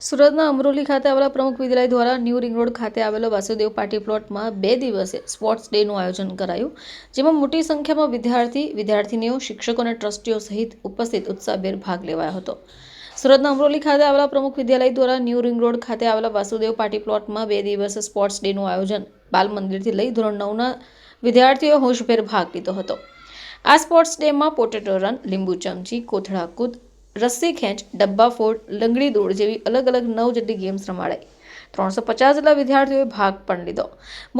સુરતના અમરોલી ખાતે આવેલા પ્રમુખ વિદ્યાલય દ્વારા ન્યૂ રિંગ રોડ ખાતે આવેલો વાસુદેવ પાર્ટી પ્લોટમાં બે દિવસીય સ્પોર્ટ્સ ડેનું આયોજન કરાયું, જેમાં મોટી સંખ્યામાં વિદ્યાર્થી, વિદ્યાર્થીનીઓ, શિક્ષકો અને ટ્રસ્ટીઓ સહિત ઉપસ્થિત ઉત્સાહભેર ભાગ લેવાયો હતો. સુરતના અમરોલી ખાતે આવેલા પ્રમુખ વિદ્યાલય દ્વારા ન્યૂ રિંગ રોડ ખાતે આવેલા વાસુદેવ પાર્ટી પ્લોટમાં બે દિવસીય સ્પોર્ટ્સ ડેનું આયોજન બાલ મંદિરથી લઈ ધોરણ નવના વિદ્યાર્થીઓએ હોશભેર ભાગ લીધો હતો. આ સ્પોર્ટ્સ ડેમાં પોટેટો રન, લીંબુ ચમચી, કોથળા કૂદ રસ્સી ખેંચ, ડબ્બા ફોડ, લંગડી દોડ જેવી અલગ અલગ નવ જેટલી ગેમ્સ રમાડાઈ. ત્રણસો પચાસ જેટલા વિદ્યાર્થીઓએ ભાગ પણ લીધો.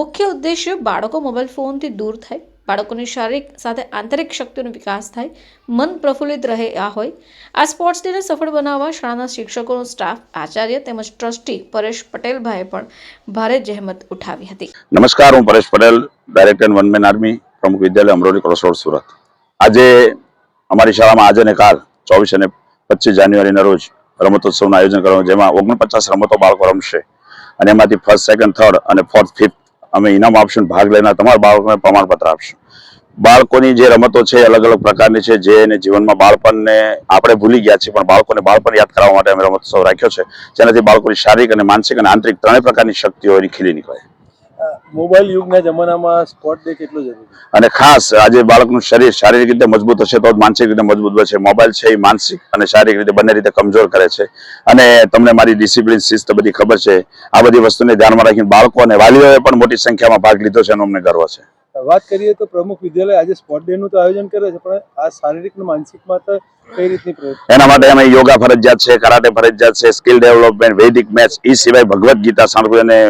મુખ્ય ઉદ્દેશ્ય બાળકો મોબાઈલ ફોનથી દૂર થાય, બાળકોની શારીરિક સાથે આંતરિક શક્તિનો વિકાસ થાય, મન પ્રફુલ્લિત રહે આ હોય. આ સ્પોર્ટ્સ ડેને સફળ બનાવવા શાળાના શિક્ષકોનો સ્ટાફ, આચાર્ય તેમજ ટ્રસ્ટી પરેશ પટેલભાઈએ પણ ભારે જહેમત ઉઠાવી હતી. નમસ્કાર, હું Paresh Patel director one man army Pramukh Vidyalaya Amroli cross road Surat. આજે અમારી શાળામાં આજે ને કાલ ચોવીસ અને પચીસ જાન્યુઆરીના રોજ રમતોત્સવનું આયોજન કરવાનું જેમાં ઓગણપચાસ રમતો બાળકો રમશે. અને એમાંથી ફર્સ્ટ સેકન્ડ થર્ડ અને ફોર્થ ફિફ્થ અમે ઇનામ આપશું ભાગ લઈને તમારા બાળકોને પ્રમાણપત્ર આપશું. બાળકોની જે રમતો છે અલગ અલગ પ્રકારની છે, જે એને જીવનમાં બાળપણને આપણે ભૂલી ગયા છીએ, પણ બાળકોને બાળપણ યાદ કરાવવા માટે અમે રમતોત્સવ રાખ્યો છે. જેનાથી બાળકોની શારીરિક અને માનસિક અને આંતરિક ત્રણેય પ્રકારની શક્તિઓ એની ખીલી નીકળે. મોબાઈલ યુગના જમાનામાં સ્પોર્ટ ડે કેટલો જરૂરી અને ખાસ આજે બાળકનું શરીર શારીરિક રીતે મજબૂત હશે તો માનસિક રીતે મજબૂત બનશે. મોબાઈલ છે એ માનસિક અને શારીરિક રીતે બંને રીતે કમજોર કરે છે. અને તમને મારી ડિસિપ્લિન શિસ્ત બધી ખબર છે. આ બધી વસ્તુને ધ્યાનમાં રાખીને બાળકો અને વાલીઓએ પણ મોટી સંખ્યામાં ભાગ લીધો છે એનો અમને ગર્વ છે. વાત કરીએ તો પ્રમુખ વિદ્યાલય આજે સ્પોર્ટ ડે નું તો આયોજન કરે છે પણ આ શારીરિક અને માનસિક માટે કઈ રીતની પ્રવૃત્તિ? એના માટે અમે યોગા ફરજિયાત છે કરાટે ફરજિયાત છે સ્કિલ ડેવલપમેન્ટ વૈદિક મેથ્સ એ સિવાય ભગવદ્ ગીતા સાંભળ્યું અને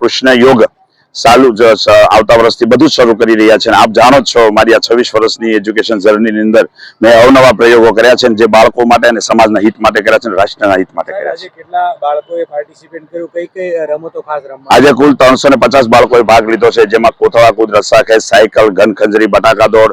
કૃષ્ણ યોગ જ આવતા વર્ષથી બધું જ શરૂ કરી રહ્યા છે અને આપ જાણો જ છો મારી આ છવ્વીસ વર્ષની એજ્યુકેશન જર્નીની અંદર મેં અવનવા પ્રયોગો કર્યા છે જે બાળકો માટે અને સમાજના હિત માટે કર્યા છે અને રાષ્ટ્રના હિત માટે કર્યા છે. આજે કેટલા બાળકોએ પાર્ટિસિપેટ કર્યું? કઈ કઈ રમતો ખાસ રમવા? આજે કુલ ત્રણસો ને પચાસ બાળકોએ ભાગ લીધો છે જેમાં કોથળા કૂદ રસ્સા ખેંચ સાયકલ ઘન ખંજરી બટાકા દોડ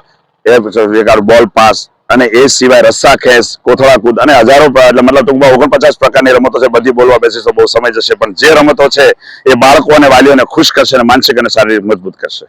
બોલ પાસ અને એ સિવાય રસ્સા, ખેસ, કોથળા, કૂદ અને હજારો એટલે મતલબ ટૂંકમાં ઓગણપચાસ પ્રકારની રમતો છે. બધી બોલવા બેસી તો બહુ સમય જશે. પણ જે રમતો છે, એ બાળકો અને વાલીઓને ખુશ કરશે અને માનસિક અને શારીરિક મજબૂત કરશે.